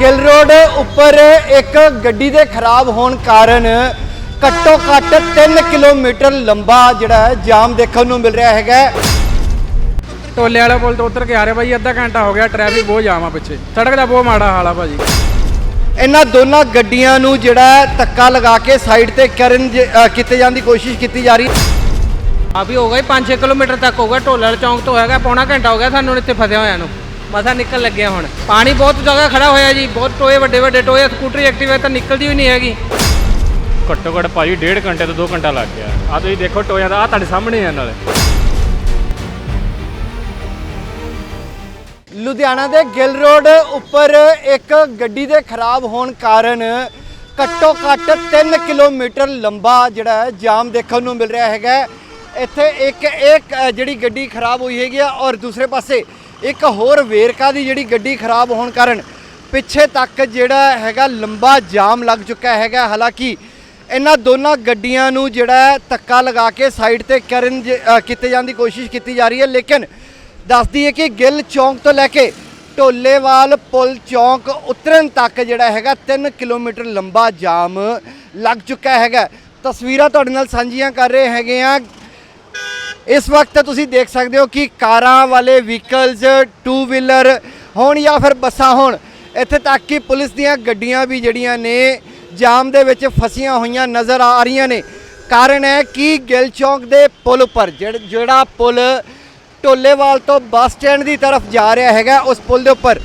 Gill road ਉੱਪਰ ਇੱਕ ਗੱਡੀ ਦੇ ਖਰਾਬ ਹੋਣ ਕਾਰਨ ਘੱਟੋ ਘੱਟ 3 ਕਿਲੋਮੀਟਰ ਲੰਬਾ ਜਿਹੜਾ ਹੈ ਜਾਮ ਦੇਖਣ ਨੂੰ ਮਿਲ ਰਿਹਾ ਹੈਗਾ। ਟੋਲੇ ਵਾਲੇ ਪੁਲ ਤੋਂ ਉਤਰ ਕੇ ਆ ਰਹੇ ਭਾਈ ਅੱਧਾ ਘੰਟਾ ਹੋ ਗਿਆ ਟ੍ਰੈਫਿਕ ਬਹੁਤ ਜਾਮ ਆ ਪਿੱਛੇ। ਸੜਕ ਦਾ ਬਹੁਤ ਮਾੜਾ ਹਾਲ ਆ ਭਾਜੀ। ਇਹਨਾਂ ਦੋਨਾਂ ਗੱਡੀਆਂ ਨੂੰ ਜਿਹੜਾ ਹੈ ਧੱਕਾ ਲਗਾ ਕੇ ਸਾਈਡ ਤੇ ਕਰਨ ਕੀਤੇ ਜਾਣ ਦੀ ਕੋਸ਼ਿਸ਼ ਕੀਤੀ ਜਾ ਰਹੀ। ਹੈ ਕਾਫੀ ਹੋ ਗਈ 5-6 ਕਿਲੋਮੀਟਰ ਤੱਕ ਹੋਗਾ ਢੋਲੇ ਵਾਲੇ ਚੌਂਕ ਤੋਂ ਹੈਗਾ ਪੌਣਾ ਘੰਟਾ ਹੋ ਗਿਆ ਸਾਨੂੰ ਇੱਥੇ ਫਸਿਆ ਹੋਇਆ ਨੂੰ। ਮਸਾ ਨਿਕਲ ਲੱਗਿਆ ਹੁਣ। ਪਾਣੀ ਬਹੁਤ ਜਗ੍ਹਾ ਖੜਾ ਹੋਇਆ ਜੀ ਬਹੁਤ ਟੋਏ ਵੱਡੇ ਵੱਡੇ ਟੋਏ ਸਕੂਟਰੀ ਐਕਟਿਵਾ ਤਾਂ ਨਿਕਲਦੀ ਵੀ ਨਹੀਂ ਹੈਗੀ। ਘੱਟੋ ਘੱਟ ਭਾਜੀ ਡੇਢ ਘੰਟੇ ਤੋਂ 2 ਘੰਟਾ ਲੱਗ ਗਿਆ। ਆ ਤੁਸੀਂ ਦੇਖੋ ਟੋਇਆ ਦਾ ਆ ਤੁਹਾਡੇ ਸਾਹਮਣੇ ਆ ਨਾਲੇ। ਲੁਧਿਆਣਾ ਦੇ ਗਿੱਲ ਰੋਡ ਉੱਪਰ ਇੱਕ ਗੱਡੀ ਦੇ ਖਰਾਬ ਹੋਣ ਕਾਰਨ ਘੱਟੋ ਘੱਟ 3 ਕਿਲੋਮੀਟਰ ਲੰਬਾ ਜਿਹੜਾ ਹੈ ਜਾਮ ਦੇਖਣ ਨੂੰ ਮਿਲ ਰਿਹਾ ਹੈਗਾ। ਇੱਥੇ ਇੱਕ ਇੱਕ ਜਿਹੜੀ ਗੱਡੀ ਖਰਾਬ ਹੋਈ ਹੈਗੀ ਆ ਔਰ ਦੂਸਰੇ ਪਾਸੇ ਇੱਕ ਹੋਰ ਵੇਰਕਾ ਦੀ ਜਿਹੜੀ ਗੱਡੀ ਖਰਾਬ ਹੋਣ ਕਾਰਨ ਪਿੱਛੇ ਤੱਕ ਜਿਹੜਾ ਹੈਗਾ ਲੰਬਾ ਜਾਮ ਲੱਗ ਚੁੱਕਾ ਹੈਗਾ। ਹਾਲਾਂਕਿ ਇਹਨਾਂ ਦੋਨਾਂ ਗੱਡੀਆਂ ਨੂੰ ਜਿਹੜਾ ਧੱਕਾ ਲਗਾ ਕੇ ਸਾਈਡ ਤੇ ਕਰਨ ਜ- ਕੀਤੇ ਜਾਣ ਦੀ ਕੋਸ਼ਿਸ਼ ਕੀਤੀ ਜਾ ਰਹੀ ਹੈ। ਲੇਕਿਨ ਦੱਸਦੀ ਹੈ ਕਿ ਗਿੱਲ ਚੌਂਕ ਤੋਂ ਲੈ ਕੇ ਢੋਲੇਵਾਲ ਪੁਲ ਚੌਂਕ ਉਤਰਨ ਤੱਕ ਜਿਹੜਾ ਹੈਗਾ 3 ਕਿਲੋਮੀਟਰ ਲੰਬਾ ਜਾਮ ਲੱਗ ਚੁੱਕਾ ਹੈਗਾ। ਤਸਵੀਰਾਂ ਤੁਹਾਡੇ ਨਾਲ ਸਾਂਝੀਆਂ ਕਰ ਰਹੇ ਹੈਗੇ ਆ ਇਸ ਵਕਤ ਤੁਸੀਂ ਦੇਖ ਸਕਦੇ ਹੋ ਕਿ ਕਾਰਾਂ ਵਾਲੇ ਵਹੀਕਲਸ ਟੂ ਵੀਲਰ ਹੋਣ ਜਾਂ ਫਿਰ ਬੱਸਾਂ ਹੋਣ, ਇੱਥੇ ਤੱਕ ਕਿ ਪੁਲਿਸ ਦੀਆਂ ਗੱਡੀਆਂ ਵੀ ਜਿਹੜੀਆਂ ਨੇ ਜਾਮ ਦੇ ਵਿੱਚ ਫਸੀਆਂ ਹੋਈਆਂ ਨਜ਼ਰ ਆ ਰਹੀਆਂ ਨੇ। ਕਾਰਨ ਹੈ ਕਿ ਗਿੱਲ ਚੌਂਕ ਦੇ ਪੁਲ ਉੱਪਰ, ਜਿਹੜਾ ਪੁਲ ਢੋਲੇਵਾਲ ਤੋਂ ਬੱਸ ਸਟੈਂਡ ਦੀ ਤਰਫ ਜਾ ਰਿਹਾ ਹੈਗਾ, ਉਸ ਪੁਲ ਦੇ ਉੱਪਰ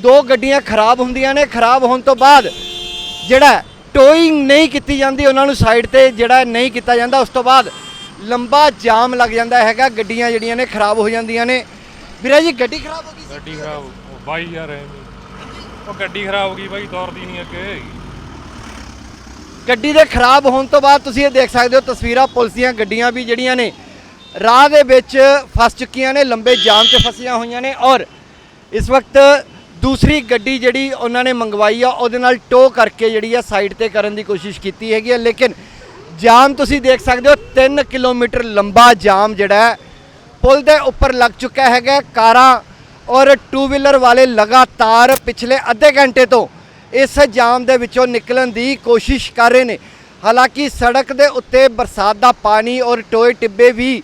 ਦੋ ਗੱਡੀਆਂ ਖਰਾਬ ਹੁੰਦੀਆਂ ਨੇ। ਖਰਾਬ ਹੋਣ ਤੋਂ ਬਾਅਦ ਜਿਹੜਾ ਟੋਇੰਗ ਨਹੀਂ ਕੀਤੀ ਜਾਂਦੀ, ਉਹਨਾਂ ਨੂੰ ਸਾਈਡ ਤੇ ਜਿਹੜਾ ਨਹੀਂ ਕੀਤਾ ਜਾਂਦਾ, ਉਸ ਤੋਂ ਬਾਅਦ ਲੰਬਾ ਜਾਮ ਲੱਗ ਜਾਂਦਾ ਹੈਗਾ ਗੱਡੀਆਂ ਜਿਹੜੀਆਂ ਨੇ ਖਰਾਬ ਹੋ ਜਾਂਦੀਆਂ ਨੇ। ਵੀਰੇ ਜੀ ਗੱਡੀ ਖਰਾਬ ਹੋ ਗਈ ਸੀ? ਗੱਡੀ ਖਰਾਬ ਉਹ ਬਾਈ ਯਾਰ ਐਵੇਂ। ਉਹ ਗੱਡੀ ਖਰਾਬ ਹੋ ਗਈ ਬਾਈ ਦੌੜਦੀ ਨਹੀਂ ਅੱਗੇ ਗੱਡੀ ਦੇ ਖਰਾਬ ਹੋਣ ਤੋਂ ਬਾਅਦ ਤੁਸੀਂ ਇਹ ਦੇਖ ਸਕਦੇ ਹੋ ਤਸਵੀਰਾਂ ਪੁਲਿਸ ਦੀਆਂ ਗੱਡੀਆਂ ਵੀ ਜਿਹੜੀਆਂ ਨੇ ਰਾਹ ਦੇ ਵਿੱਚ ਫਸ ਚੁੱਕੀਆਂ ਨੇ ਲੰਬੇ ਜਾਮ 'ਚ ਫਸੀਆਂ ਹੋਈਆਂ ਨੇ ਔਰ ਇਸ ਵਕਤ ਦੂਸਰੀ ਗੱਡੀ ਜਿਹੜੀ ਉਹਨਾਂ ਨੇ ਮੰਗਵਾਈ ਆ ਉਹਦੇ ਨਾਲ ਟੋ ਕਰਕੇ ਜਿਹੜੀ ਆ ਸਾਈਡ ਤੇ ਕਰਨ ਦੀ ਕੋਸ਼ਿਸ਼ ਕੀਤੀ ਹੈਗੀ ਆ। ਲੇਕਿਨ ਜਾਮ ਤੁਸੀਂ ਦੇਖ ਸਕਦੇ ਹੋ 3 ਕਿਲੋਮੀਟਰ ਲੰਬਾ ਜਾਮ ਜਿਹੜਾ ਹੈ, ਪੁਲ ਦੇ ਉੱਪਰ ਲੱਗ ਚੁੱਕਾ ਹੈਗਾ ਕਾਰਾਂ ਔਰ ਟੂ ਵੀਲਰ ਵਾਲੇ ਲਗਾਤਾਰ ਪਿਛਲੇ ਅੱਧੇ ਘੰਟੇ ਤੋਂ ਇਸ ਜਾਮ ਦੇ ਵਿੱਚੋਂ ਨਿਕਲਣ ਦੀ ਕੋਸ਼ਿਸ਼ ਕਰ ਰਹੇ ਨੇ। ਹਾਲਾਂਕਿ ਸੜਕ ਦੇ ਉੱਤੇ ਬਰਸਾਤ ਦਾ ਪਾਣੀ ਔਰ ਟੋਏ ਟਿੱਬੇ ਵੀ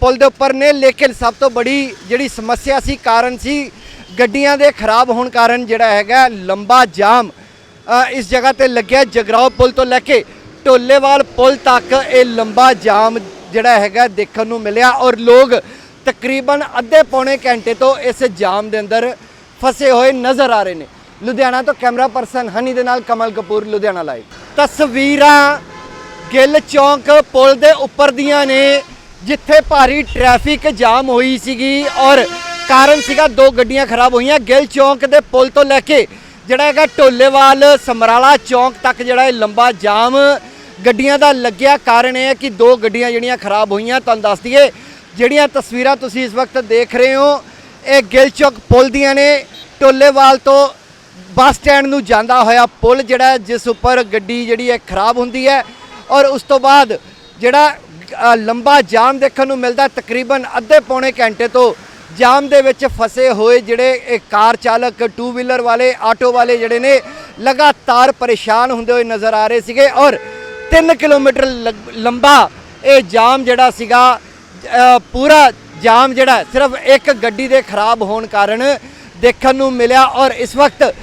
ਪੁਲ ਦੇ ਉੱਪਰ ਨੇ, ਲੇਕਿਨ ਸਭ ਤੋਂ ਬੜੀ ਜਿਹੜੀ ਸਮੱਸਿਆ ਸੀ, ਕਾਰਨ ਸੀ, ਗੱਡੀਆਂ ਦੇ ਖਰਾਬ ਹੋਣ ਕਾਰਨ ਜਿਹੜਾ ਹੈਗਾ ਲੰਬਾ ਜਾਮ ਇਸ ਜਗ੍ਹਾ ਤੇ ਲੱਗਿਆ ਜਗਰਾਓ ਪੁਲ ਤੋਂ ਲੈ ਕੇ ਢੋਲੇਵਾਲ ਪੁਲ ਤੱਕ ਇਹ ਲੰਬਾ ਜਾਮ ਜਿਹੜਾ ਹੈਗਾ ਦੇਖਣ ਨੂੰ ਮਿਲਿਆ ਔਰ ਲੋਕ ਤਕਰੀਬਨ ਅੱਧੇ ਪੌਣੇ ਘੰਟੇ ਤੋਂ ਇਸ ਜਾਮ ਦੇ ਅੰਦਰ ਫਸੇ ਹੋਏ ਨਜ਼ਰ ਆ ਰਹੇ ਨੇ। ਲੁਧਿਆਣਾ ਤੋਂ ਕੈਮਰਾ ਪਰਸਨ ਹਨੀ ਦੇ ਨਾਲ ਕਮਲ ਕਪੂਰ, ਲੁਧਿਆਣਾ ਲਾਈਵ। ਤਸਵੀਰਾਂ ਗਿੱਲ ਚੌਂਕ ਪੁਲ ਦੇ ਉੱਪਰ ਦੀਆਂ ਨੇ, ਜਿੱਥੇ ਭਾਰੀ ਟ੍ਰੈਫਿਕ ਜਾਮ ਹੋਈ ਸੀਗੀ ਔਰ ਕਾਰਨ ਸੀਗਾ ਦੋ ਗੱਡੀਆਂ ਖਰਾਬ ਹੋਈਆਂ। ਗਿੱਲ ਚੌਂਕ ਦੇ ਪੁਲ ਤੋਂ ਲੈ ਕੇ ਜਿਹੜਾ ਹੈਗਾ ਢੋਲੇਵਾਲ ਸਮਰਾਲਾ ਚੌਂਕ ਤੱਕ ਜਿਹੜਾ ਇਹ ਲੰਬਾ ਜਾਮ ਗੱਡੀਆਂ ਦਾ ਲੱਗਿਆ ਕਾਰਨ ਇਹ ਹੈ ਕਿ ਦੋ ਗੱਡੀਆਂ ਜਿਹੜੀਆਂ ਖਰਾਬ ਹੋਈਆਂ, ਤੁਹਾਨੂੰ ਦੱਸ ਦਈਏ, ਜਿਹੜੀਆਂ ਤਸਵੀਰਾਂ ਤੁਸੀਂ ਇਸ ਵਕਤ ਦੇਖ ਰਹੇ ਹੋ, ਇਹ ਗਿਲਚੌਕ ਪੁਲ ਦੀਆਂ ਨੇ। ਟੋਲੇਵਾਲ ਤੋਂ ਬੱਸ ਸਟੈਂਡ ਨੂੰ ਜਾਂਦਾ ਹੋਇਆ ਪੁਲ ਜਿਹੜਾ ਜਿਸ ਉੱਪਰ ਗੱਡੀ ਜਿਹੜੀ ਹੈ ਖਰਾਬ ਹੁੰਦੀ ਹੈ ਔਰ ਉਸ ਤੋਂ ਬਾਅਦ ਜਿਹੜਾ ਲੰਬਾ ਜਾਮ ਦੇਖਣ ਨੂੰ ਮਿਲਦਾ, ਤਕਰੀਬਨ ਅੱਧੇ ਪੌਣੇ ਘੰਟੇ ਤੋਂ ਜਾਮ ਦੇ ਵਿੱਚ ਫਸੇ ਹੋਏ ਜਿਹੜੇ, ਇਹ ਕਾਰ ਚਾਲਕ ਟੂ ਵੀਲਰ ਵਾਲੇ, ਆਟੋ ਵਾਲੇ ਜਿਹੜੇ ਨੇ, ਲਗਾਤਾਰ ਪਰੇਸ਼ਾਨ ਹੁੰਦੇ ਹੋਏ ਨਜ਼ਰ ਆ ਰਹੇ ਸੀਗੇ ਔਰ 3 ਕਿਲੋਮੀਟਰ ਲਗ- ਲੰਬਾ ਇਹ ਜਾਮ ਜਿਹੜਾ ਸੀਗਾ ਪੂਰਾ ਜਾਮ ਜਿਹੜਾ ਸਿਰਫ ਇੱਕ ਗੱਡੀ ਦੇ ਖਰਾਬ ਹੋਣ ਕਾਰਨ ਦੇਖਣ ਨੂੰ ਮਿਲਿਆ ਔਰ ਇਸ ਵਕਤ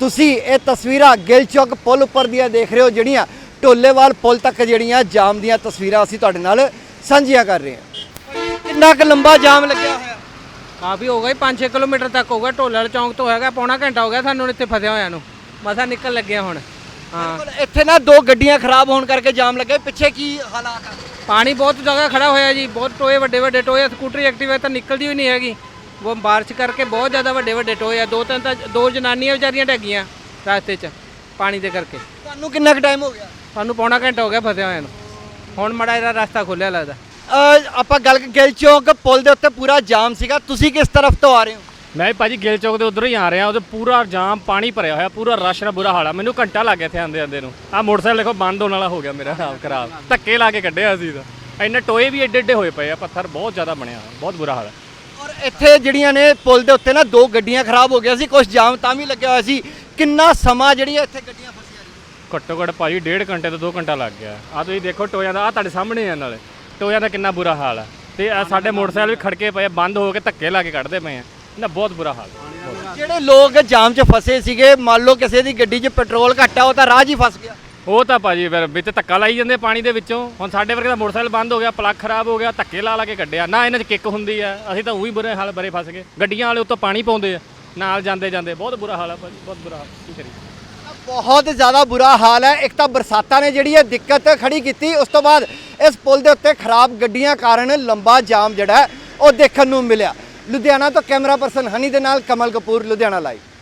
ਤੁਸੀਂ ਇਹ ਤਸਵੀਰਾਂ ਗਿੱਲ ਚੌਕ ਪੁਲ ਉੱਪਰ ਦੀਆਂ ਦੇਖ ਰਹੇ ਹੋ, ਜਿਹੜੀਆਂ ਢੋਲੇਵਾਲ ਪੁਲ ਤੱਕ ਜਿਹੜੀਆਂ ਜਾਮ ਦੀਆਂ ਤਸਵੀਰਾਂ ਅਸੀਂ ਤੁਹਾਡੇ ਨਾਲ ਸਾਂਝੀਆਂ ਕਰ ਰਹੇ ਹਾਂ। ਕਿੰਨਾ ਕੁ ਲੰਬਾ ਜਾਮ ਲੱਗਿਆ ਹੋਇਆ? ਕਾਫੀ ਹੋ ਗਈ 5-6 ਕਿਲੋਮੀਟਰ ਤੱਕ ਹੋਗਾ ਢੋਲੇ ਵਾਲੇ ਚੌਂਕ ਤੋਂ ਹੈਗਾ, ਪੌਣਾ ਘੰਟਾ ਹੋ ਗਿਆ ਸਾਨੂੰ ਇੱਥੇ ਫਸਿਆ ਹੋਇਆ ਨੂੰ। ਮਸਾ ਨਿਕਲ ਲੱਗਿਆ ਹੁਣ। ਹਾਂ। ਇੱਥੇ ਨਾ ਦੋ ਗੱਡੀਆਂ ਖਰਾਬ ਹੋਣ ਕਰਕੇ ਜਾਮ ਲੱਗੇ ਪਿੱਛੇ ਕੀ ਹਾਲਾਤ ਆ? ਪਾਣੀ ਬਹੁਤ ਜਗ੍ਹਾ ਖੜਾ ਹੋਇਆ ਜੀ ਬਹੁਤ ਟੋਏ ਵੱਡੇ ਵੱਡੇ ਟੋਏ ਸਕੂਟਰੀ ਐਕਟਿਵਾ ਤਾਂ ਨਿਕਲਦੀ ਵੀ ਨਹੀਂ ਹੈਗੀ। ਉਹ ਬਾਰਿਸ਼ ਕਰਕੇ ਬਹੁਤ ਜ਼ਿਆਦਾ ਵੱਡੇ ਵੱਡੇ ਟੋਏ ਆ ਦੋ ਤਿੰਨ ਤਾਂ ਦੋ ਜਨਾਨੀਆਂ ਵਿਚਾਰੀਆਂ ਡੱਗੀਆਂ ਰਸਤੇ 'ਚ ਪਾਣੀ ਦੇ ਕਰਕੇ। ਤੁਹਾਨੂੰ ਕਿੰਨਾ ਕੁ ਟਾਈਮ ਹੋ ਗਿਆ? ਸਾਨੂੰ ਪੌਣਾ ਘੰਟਾ ਹੋ ਗਿਆ ਫਸਿਆ ਹੋਇਆ ਨੂੰ। ਹੁਣ ਮੜਾ ਇਹਦਾ ਰਸਤਾ ਖੁੱਲਿਆ ਲੱਗਦਾ। ਆਪਾਂ ਗੱਲ ਗਿੱਲ ਚੌਕ ਪੁਲ ਦੇ ਉੱਤੇ ਪੂਰਾ ਜਾਮ ਸੀਗਾ ਤੁਸੀਂ ਕਿਸ ਤਰਫ ਤੋਂ ਆ ਰਹੇ ਹੋ? ਮੈਂ ਵੀ ਭਾਜੀ ਗਿੱਲ ਚੌਕ ਦੇ ਉਧਰੋਂ ਹੀ ਆ ਰਿਹਾ ਉਹਦੇ ਪੂਰਾ ਜਾਮ ਪਾਣੀ ਭਰਿਆ ਹੋਇਆ ਪੂਰਾ ਰਸ਼ ਨਾਲ ਬੁਰਾ ਹਾਲ ਆ। ਮੈਨੂੰ ਘੰਟਾ ਲੱਗ ਗਿਆ ਇੱਥੇ ਆਂਦੇ ਆਂਦੇ ਨੂੰ। ਆ ਮੋਟਰਸਾਈਕਲ ਦੇਖੋ ਬੰਦ ਹੋਣ ਵਾਲਾ ਹੋ ਗਿਆ ਮੇਰਾ ਹਾਲ ਖਰਾਬ। ਧੱਕੇ ਲਾ ਕੇ ਕੱਢਿਆ ਸੀ ਤਾਂ। ਇੰਨੇ ਟੋਏ ਵੀ ਏਡੇ ਏਡੇ ਹੋਏ ਪਏ ਆ ਪੱਥਰ ਬਹੁਤ ਜ਼ਿਆਦਾ ਬਣਿਆ ਹੋਇਆ, ਬਹੁਤ ਬੁਰਾ ਹਾਲ ਹੈ ਔਰ ਇੱਥੇ ਜਿਹੜੀਆਂ ਨੇ ਪੁਲ ਦੇ ਉੱਤੇ ਨਾ ਦੋ ਗੱਡੀਆਂ ਖਰਾਬ ਹੋ ਗਿਆ ਸੀ ਕੁਝ ਜਾਮ ਤਾਂ ਵੀ ਲੱਗਿਆ ਹੋਇਆ ਸੀ। ਕਿੰਨਾ ਸਮਾਂ ਜਿਹੜੀਆਂ ਇੱਥੇ ਗੱਡੀਆਂ ਫਸੀਆਂ ਘੱਟੋ ਘੱਟ ਭਾਜੀ ਡੇਢ ਘੰਟੇ ਤੋਂ 2 ਘੰਟਾ ਲੱਗ ਗਿਆ। ਆ ਤੁਸੀਂ ਦੇਖੋ ਟੋਇਆਂ ਦਾ ਆ ਤੁਹਾਡੇ ਸਾਹਮਣੇ ਆ ਨਾਲੇ। ਟੋਇਆਂ ਦਾ ਕਿੰਨਾ ਬੁਰਾ ਹਾਲ ਆ। ਤੇ ਆਹ ਸਾਡੇ ਮੋਟਰਸਾਈਕਲ ਵੀ ਖੜਕੇ ਪਏ ਆ, ਬੰਦ ਹੋ ਕੇ ਧੱਕੇ ਲਾ ਕੇ ਕੱਢਦੇ ਪਏ ਆ। ਨਾ ਬਹੁਤ ਬੁਰਾ ਹਾਲ। ਜਿਹੜੇ ਲੋਕ ਜਾਮ 'ਚ ਫਸੇ ਸੀਗੇ ਮੰਨ ਲਓ ਕਿਸੇ ਦੀ ਗੱਡੀ 'ਚ ਪੈਟਰੋਲ ਘੱਟ ਉਹ ਤਾਂ ਰਾਹ 'ਚ ਹੀ ਫਸ ਗਿਆ। ਉਹ ਤਾਂ ਭਾਜੀ ਫਿਰ ਵਿੱਚ ਧੱਕਾ ਲਾਈ ਜਾਂਦੇ ਪਾਣੀ ਦੇ ਵਿੱਚੋਂ। ਹੁਣ ਸਾਡੇ ਵਰਗੇ ਦਾ ਮੋਟਰਸਾਈਕਲ ਬੰਦ ਹੋ ਗਿਆ ਪਲੱਗ ਖਰਾਬ ਹੋ ਗਿਆ ਧੱਕੇ ਲਾ ਲਾ ਕੇ ਕੱਢਿਆ। ਨਾ ਇਹਨਾਂ 'ਚ ਕਿੱਕ ਹੁੰਦੀ ਆ ਅਸੀਂ ਤਾਂ ਉਹੀ ਬੁਰੇ ਹਾਲ ਬਰੇ ਫਸ ਗਏ। ਗੱਡੀਆਂ ਵਾਲੇ ਉੱਤੋਂ ਪਾਣੀ ਪਾਉਂਦੇ ਆ ਨਾਲ ਜਾਂਦੇ ਜਾਂਦੇ। ਬਹੁਤ ਬੁਰਾ ਹਾਲ ਆ ਭਾਜੀ ਬਹੁਤ ਬੁਰਾ ਹਾਲ। ਕੀ ਕਰੀਏ? ਬਹੁਤ ਜ਼ਿਆਦਾ ਬੁਰਾ ਹਾਲ ਹੈ। ਇੱਕ ਤਾਂ ਬਰਸਾਤਾਂ ਨੇ ਜਿਹੜੀ ਇਹ ਦਿੱਕਤ ਖੜੀ ਕੀਤੀ ਉਸ ਤੋਂ ਬਾਅਦ ਇਸ ਪੁਲ ਦੇ ਉੱਤੇ ਖਰਾਬ ਗੱਡੀਆਂ ਕਾਰਨ ਲੰਬਾ ਜਾਮ ਜਿਹੜਾ ਹੈ ਉਹ ਦੇਖਣ ਨੂੰ ਮਿਲਿਆ। ਲੁਧਿਆਣਾ ਤੋਂ ਕੈਮਰਾ ਪਰਸਨ ਹਨੀ ਦੇ ਨਾਲ ਕਮਲ ਕਪੂਰ ਲੁਧਿਆਣਾ ਲਾਈਵ